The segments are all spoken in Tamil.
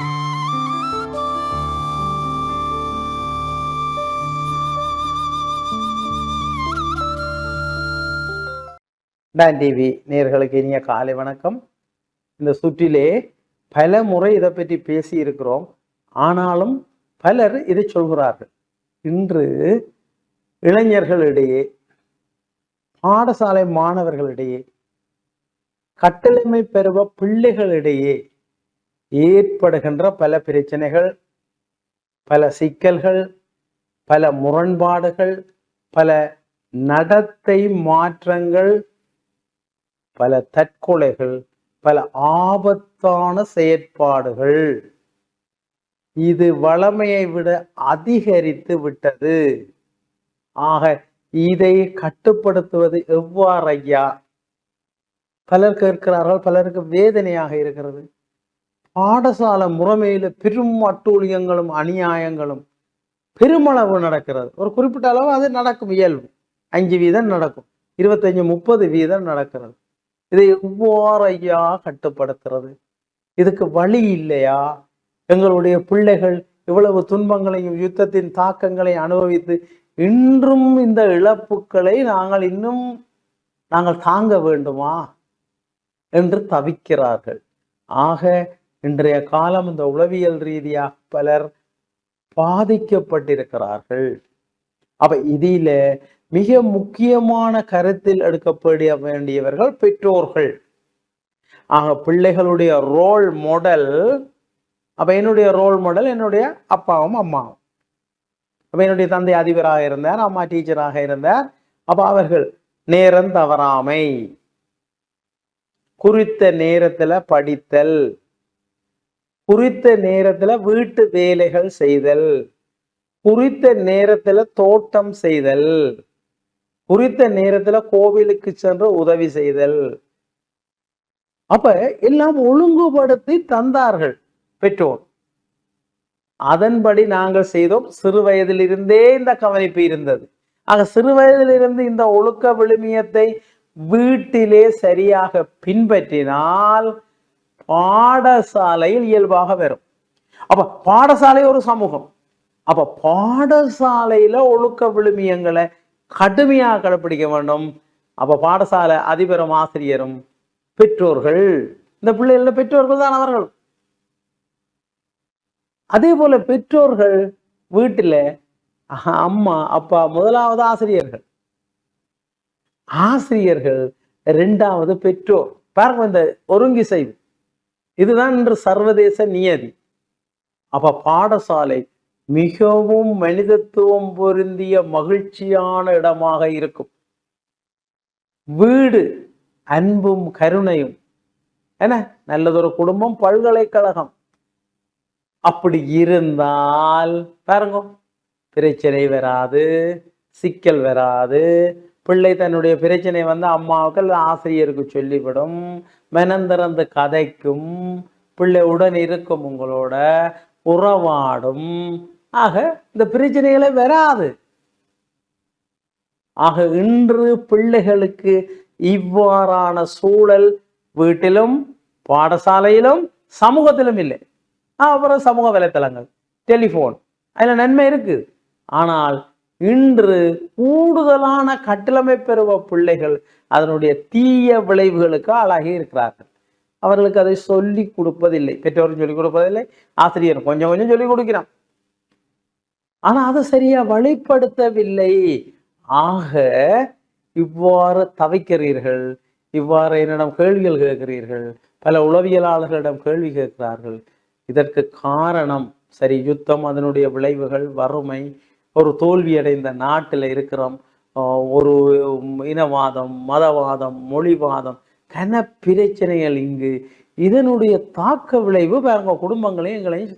டான் டிவி நேர்களுக்கு இனிய காலை வணக்கம். இந்த சுற்றிலே பல முறை இதை பற்றி பேசி இருக்கிறோம். ஆனாலும் பலர் இதை சொல்கிறார்கள். இன்று இளைஞர்களிடையே பாடசாலை மாணவர்களிடையே கட்டளமை பெறுவ பிள்ளைகளிடையே ஏற்படுகின்ற பல பிரச்சனைகள் பல சிக்கல்கள் பல முரண்பாடுகள் பல நடத்தை மாற்றங்கள் பல தற்கொலைகள் பல ஆபத்தான செயற்பாடுகள். இது வளமையை விட அதிகரித்து விட்டது. ஆக இதை கட்டுப்படுத்துவது எவ்வாறு ஐயா? பலர் கேட்கிறார்கள் பலருக்கு வேதனையாக இருக்கிறது. பாடசாலை முறைமையில பெரும் அட்டூழியங்களும் அநியாயங்களும் பெருமளவு நடக்கிறது. ஒரு குறிப்பிட்ட அளவு அது நடக்கும் இயல்பு. அஞ்சு வீதம் நடக்கும். இருபத்தஞ்சு முப்பது வீதம் நடக்கிறது. இதை எவ்வாறையா கட்டுப்படுத்துறது? இதுக்கு வழி இல்லையா? எங்களுடைய பிள்ளைகள் இவ்வளவு துன்பங்களையும் யுத்தத்தின் தாக்கங்களை அனுபவித்து இன்றும் இந்த இழப்புகளை நாங்கள் இன்னும் நாங்கள் தாங்க வேண்டுமா? என்று தவிக்கிறார்கள். ஆக இன்றைய காலம் இந்த உளவியல் ரீதியாக பலர் பாதிக்கப்பட்டிருக்கிறார்கள். அப்ப இதில மிக முக்கியமான கருத்தில் எடுக்கப்பட வேண்டியவர்கள் பெற்றோர்கள். ஆக பிள்ளைகளுடைய ரோல் மாடல் அப்ப என்னுடைய ரோல் மாடல் என்னுடைய அப்பாவும் அம்மாவும். அப்ப என்னுடைய தந்தை அதிபராக இருந்தார் அம்மா டீச்சராக இருந்தார். அப்ப அவர்கள் நேரம் தவறாமை. குறித்த நேரத்துல படித்தல். குறித்த நேரத்துல வீட்டு வேலைகள் செய்தல். குறித்த நேரத்துல தோட்டம் செய்தல். குறித்த நேரத்துல கோவிலுக்கு சென்று உதவி செய்தல். அப்ப எல்லாம் ஒழுங்குபடுத்தி தந்தார்கள் பெற்றோர். அதன்படி நாங்கள் செய்தோம். சிறு வயதிலிருந்தே இந்த கவனிப்பு இருந்தது. ஆக சிறு வயதிலிருந்து இந்த ஒழுக்க விழுமியத்தை வீட்டிலே சரியாக பின்பற்றினால் பாடசாலையில் இயல்பாக வரும். அப்ப பாடசாலை ஒரு சமூகம். அப்ப பாடசாலையில ஒழுக்க விழுமியங்களை கடுமையாக கடைப்பிடிக்க வேண்டும். அப்ப பாடசாலை அதிபரும் ஆசிரியரும் பெற்றோர்கள் இந்த பிள்ளைகள பெற்றோர்கள் தான் அவர்கள். அதே போல பெற்றோர்கள் வீட்டுல அம்மா அப்பா முதலாவது ஆசிரியர்கள். ஆசிரியர்கள் இரண்டாவது பெற்றோர். பாருங்க இந்த ஒருங்கிசைவு. இதுதான் இன்று சர்வதேச நியதி. அப்ப பாடசாலை மிகவும் மனிதத்துவம் பொருந்திய மகிழ்ச்சியான இடமாக இருக்கும். வீடு அன்பும் கருணையும். என்ன? நல்லதொரு குடும்பம் பல்கலைக்கழகம். அப்படி இருந்தால் பாருங்க பிரச்சனை வராது சிக்கல் வராது பிள்ளை தன்னுடைய பிரச்சனை வந்து அம்மாவுக்கு அல்லது ஆசிரியருக்கு சொல்லிவிடும். மெனந்திறந்து கதைக்கும். பிள்ளை உடன் இருக்கும் உங்களோட உறவாடும். ஆக இந்த பிரச்சனைகளை வராது. ஆக இன்று பிள்ளைகளுக்கு இவ்வாறான சூழல் வீட்டிலும் பாடசாலையிலும் சமூகத்திலும் இல்லை. அப்புறம் சமூக வலைத்தளங்கள் டெலிஃபோன் அதில் நன்மை இருக்குது. ஆனால் இன்று கூடுதலான கட்டிலமை பெறுவ பிள்ளைகள் அதனுடைய தீய விளைவுகளுக்கு ஆளாகி இருக்கிறார்கள். அவர்களுக்கு அதை சொல்லி கொடுப்பதில்லை. பெற்றோரும் சொல்லிக் கொடுப்பதில்லை. ஆசிரியர் கொஞ்சம் கொஞ்சம் சொல்லிக் கொடுக்கிறான். ஆனா அதை சரியா வழிப்படுத்தவில்லை. ஆக இவ்வாறு தவிக்கிறீர்கள் இவ்வாறு என்னிடம் கேள்விகள் கேட்கிறீர்கள் பல உளவியலாளர்களிடம் கேள்வி கேட்கிறார்கள். இதற்கு காரணம் சரி யுத்தம் அதனுடைய விளைவுகள் வறுமை ஒரு தோல்வியடைந்த நாட்டில் இருக்கிறோம். ஒரு இனவாதம் மதவாதம் மொழிவாதம் கன பிரச்சனைகள் இங்கு. இதனுடைய தாக்க விளைவு பாருங்க குடும்பங்களையும் எங்களையும்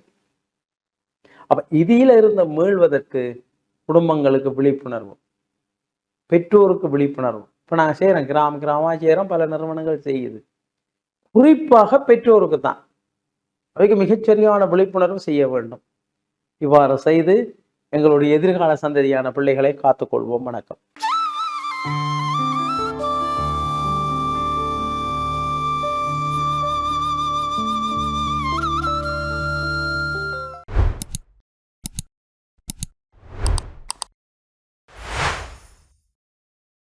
அப்ப இதில இருந்து மீள்வதற்கு குடும்பங்களுக்கு விழிப்புணர்வு. பெற்றோருக்கு விழிப்புணர்வு. இப்போ நாங்கள் செய்கிறோம் கிராம கிராமமாக செய்கிறோம் பல நிறுவனங்கள் செய்யுது. குறிப்பாக பெற்றோருக்கு தான் அவைக்கு மிகச்சரியான விழிப்புணர்வு செய்ய வேண்டும். இவ்வாறு செய்து எங்களுடைய எதிர்கால சந்ததியான பிள்ளைகளை காத்துக்கொள்வோம். வணக்கம்.